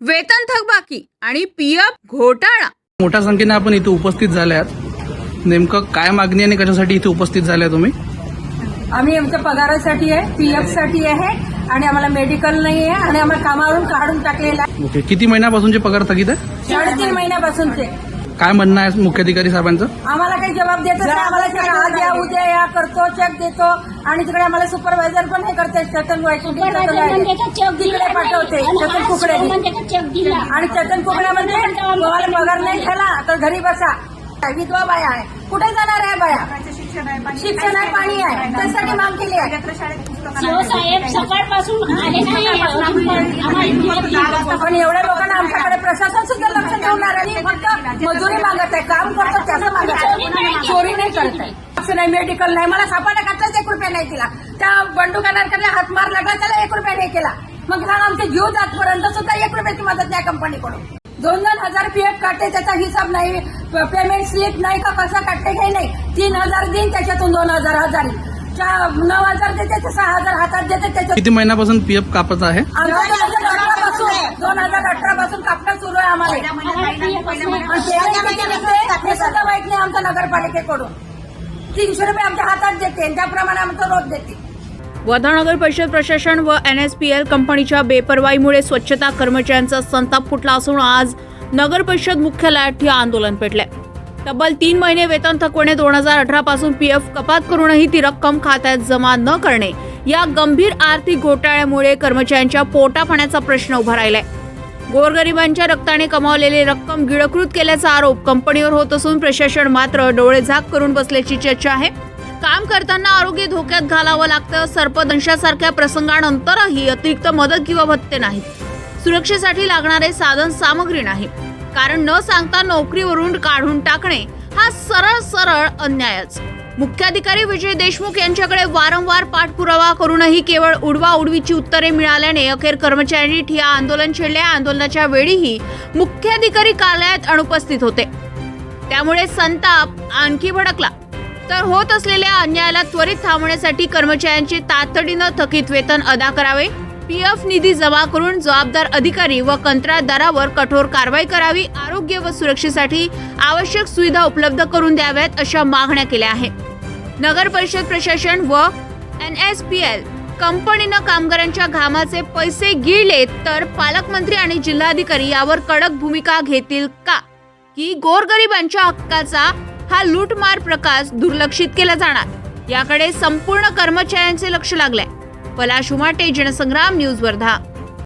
वेतन थकबाकी आणि पीएफ घोटाळा. मोठ्या संख्येने आपण इथे उपस्थित झाल्यात. नेमकं काय मागणी आणि कशासाठी इथे उपस्थित झाल्या तुम्ही? आम्ही आमच्या पगारासाठी आहे पीएफसाठी आहे आणि आम्हाला मेडिकल नाही आहे आणि आम्हाला कामावरून काढून टाकलेलं आहे. ओके किती महिन्यापासूनचे पगार थकीत आहे? साडेतीन महिन्यापासूनचे. काय म्हणणं आहे मुख्याधिकारी साहेबांचं? आम्हाला काही जबाब नाही आम्हाला आज करतो चेक देतो. आणि तिकडे आम्हाला सुपरवायझर पण हे करते चेतन तिकडे पाठवते चेतन कुकडे आणि चेतन कुकडे म्हणजे तुम्हाला पगार नाही झाला तर घरी बसा. विधवा बाया आहे. कुठे जाणार आहे बाया? शिक्षण आहे पाणी आहे. त्यासाठी माग केली आहे. शिवसाहेब सकाळपासून आले नाही. अजून पण एवढ्या लोकांना आमच्याकडे प्रशासन सुद्धा लक्ष ठेवणार आणि फक्त मजुरी मागत आहे काम करतो त्याचं मागत आहे. चोरी नाही करत आहे. असं नाही मेडिकल नाही. मला सापाटा घातलाच एक रुपया नाही दिला त्या बंडू कानारकडे हात मार लागला त्याला एक रुपया नाही केला. मग सांग आमचे जीव जातपर्यंत सुद्धा एक रुपयाची मदत नाही कंपनीकडून. दोन दोन हजार पीएफ काढते त्याचा हिसाब नाही. पेमेंट स्लिप नाही का? कसा काढते काही नाही. तीन हजार देईन त्याच्यातून दोन हजार हजार. नऊ हजार देते ते सहा हजार हातात देते त्याच्यात किती महिन्यापासून पीएफ कापत आहे? दोन हजार अठरा पासून. दोन हजार अठरा पासून कापणं सुरू आहे आम्हाला. हे माहीत नाही आमच्या नगरपालिकेकडून. तीनशे रुपये आमच्या हातात देते त्याप्रमाणे आमचं रोज देते. वर्धानगर परिषद प्रशासन व एन एस पी एल कंपनीच्या बेपरवाईमुळे स्वच्छता कर्मचाऱ्यांचा संताप फुटला असून आज नगर परिषद मुख्यालयात हे आंदोलन पेटले. तब्बल तीन महिने वेतन थकवणे दोन हजार अठरा पासून पीएफ कपात करूनही ती रक्कम खात्यात जमा न करणे या गंभीर आर्थिक घोटाळ्यामुळे कर्मचाऱ्यांच्या पोटापाण्याचा प्रश्न उभा राहिलाय. गोरगरिबांच्या रक्ताने कमावलेली रक्कम गिळकृत केल्याचा आरोप कंपनीवर होत असून प्रशासन मात्र डोळे झाक करून बसल्याची चर्चा आहे. काम करताना आरोग्य धोक्यात घालावं लागतं. सर्पदंशासारख्या प्रसंगानंतरही अतिरिक्त मदत किंवा भत्ते नाहीत. सुरक्षेसाठी लागणारे साधन सामग्री नाही. कारण न सांगता नोकरीवरून काढून टाकणे हा सरळ सरळ अन्यायच. मुख्याधिकारी विजय देशमुख यांच्याकडे वारंवार पाठपुरावा करूनही केवळ उडवा उडवीची उत्तरे मिळाल्याने अखेर कर्मचाऱ्यांनी ठिया आंदोलन छेडले. आंदोलनाच्या वेळीही मुख्याधिकारी कार्यालयात अनुपस्थित होते. त्यामुळे संताप आणखी भडकला. तर होत असलेल्या अन्यायाला त्वरित थांबवण्यासाठी कर्मचाऱ्यांचे तातडीनं थकीत वेतन अदा करावे. पी एफ निधी जमा करून जबाबदार अधिकारी व कंत्राटदारावर कठोर कारवाई करावी. आरोग्य व सुरक्षेसाठी आवश्यक सुविधा उपलब्ध करून द्याव्यात अशा मागण्या केल्या आहेत. नगर परिषद प्रशासन व एन एस पी एल कंपनीनं कामगारांच्या घामाचे पैसे गिळले तर पालकमंत्री आणि जिल्हाधिकारी यावर कडक भूमिका घेतील का? की गोरगरिबांच्या हक्काचा हा लूटमार प्रकाश दुर्लक्षित केला जाणार? याकडे संपूर्ण कर्मचाऱ्यांचे लक्ष लागलंय. पलाश उमाटे जनसंग्राम न्यूज वर्धा